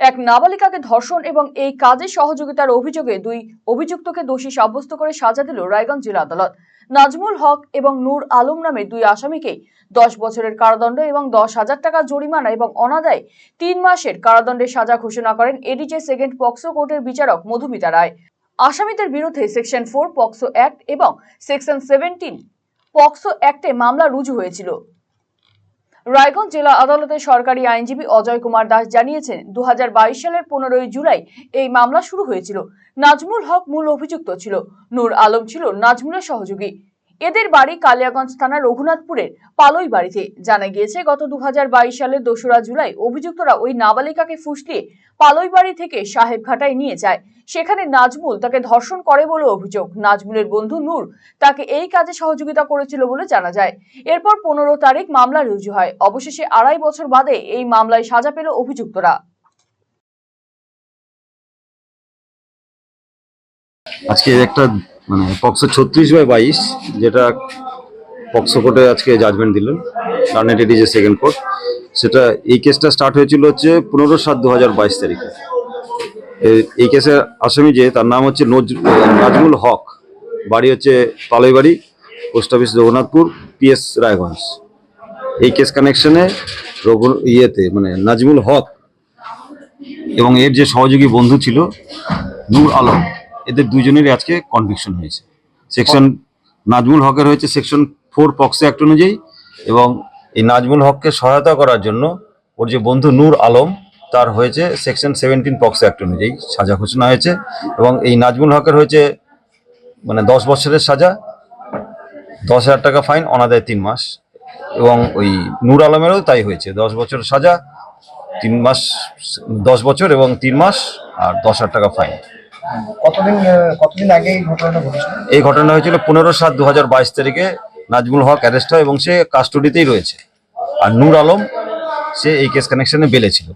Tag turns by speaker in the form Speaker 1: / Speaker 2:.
Speaker 1: এক নাবালিকাকে ধর্ষণ এবং এই কাজে সহযোগিতার অভিযোগে দুই অভিযুক্তকে দোষী সাব্যস্ত করে সাজা দিল রায়গঞ্জ জেলা আদালত। নাজমুল হক এবং নূর আলম নামে দুই আসামিকে দশ বছরের কারাদণ্ড এবং দশ হাজার টাকা জরিমানা এবং অনাদায়ে তিন মাসের কারাদণ্ডের সাজা ঘোষণা করেন এডিজে সেকেন্ড পক্সো কোর্টের বিচারক মধুমিতা রায়। আসামিদের বিরুদ্ধে সেকশন ফোর, পক্সো অ্যাক্ট এবং সেকশন সেভেন্টিন, পক্সো অ্যাক্টে মামলা রুজু হয়েছিল। রায়গঞ্জ জেলা আদালতের সরকারি আইনজীবী অজয় কুমার দাস জানিয়েছেন দু হাজার বাইশ সালের পনেরোই জুলাই এই মামলা শুরু হয়েছিল। নাজমুল হক মূল অভিযুক্ত ছিল। নূর আলম ছিল নাজমুলের সহযোগী। এদের বাড়ি কালিয়াগঞ্জ থানার রঘুনাথপুরের পালই বাড়িতে। জানা গিয়েছে, গত দু সালের দোসরা জুলাই অভিযুক্তরা ওই নাবালিকাকে ফুসলিয়ে পালই বাড়ি থেকে সাহেবঘাটায় নিয়ে যায়। সেখানে নাজমুল তাকে ধর্ষণ করে বলে অভিযোগ। নাজমুলের বন্ধু নূর তাকে এই কাজে সহযোগিতা করেছিল বলে জানা যায়। এরপর পনেরো তারিখ মামলা রুজু হয়। অবশেষে আড়াই বছর বাদে এই মামলায় সাজা পেল অভিযুক্তরা।
Speaker 2: আজকে একটা মানে পক্সো ছত্রিশ বাই বাইশ, যেটা পক্সো কোর্টে আজকে জাজমেন্ট দিলেন এটি যে সেকেন্ড কোর্ট সেটা, এই কেসটা স্টার্ট হয়েছিল হচ্ছে পনেরো সাত দু হাজার বাইশ তারিখে। এই কেসের আসামি যে, তার নাম হচ্ছে নজ- নাজমুল হক। বাড়ি হচ্ছে Palaibari post office Raghunathpur PS Raiganj. এই কেস কানেকশনে রঘু, ইয়েতে মানে নাজমুল হক এবং এর যে সহযোগী বন্ধু ছিল, নূর আলম। এদের দুজনেরই আজকে কনভিকশন হয়েছে। সেকশন নাজমুল হকের হয়েছে সেকশন ফোর পক্সো অ্যাক্ট অনুযায়ী এবং এই নাজমুল হককে সহায়তা করার জন্য ওর যে বন্ধু নূর আলম, তার হয়েছে সেকশন সেভেন্টিন পক্সো অ্যাক্ট অনুযায়ী সাজা ঘোষণা হয়েছে এবং এই নাজমুল হকের হয়েছে মানে দশ বছরের সাজা, দশ হাজার টাকা ফাইন, অনাদায় তিন মাস এবং ওই নূর আলমেরও তাই হয়েছে, দশ বছর সাজা, তিন মাস, দশ বছর এবং তিন মাস আর দশ হাজার টাকা ফাইন।
Speaker 3: কতদিন কতদিন আগে এই ঘটনাটা ঘটেছিল?
Speaker 2: এই ঘটনা হয়েছিল পনেরো সাত দু হাজার বাইশ তারিখে নাজমুল হক অ্যারেস্ট হয় এবং সে কাস্টডিতেই রয়েছে। আর নূর আলম, সে এই কেস কানেকশনে বেলে ছিল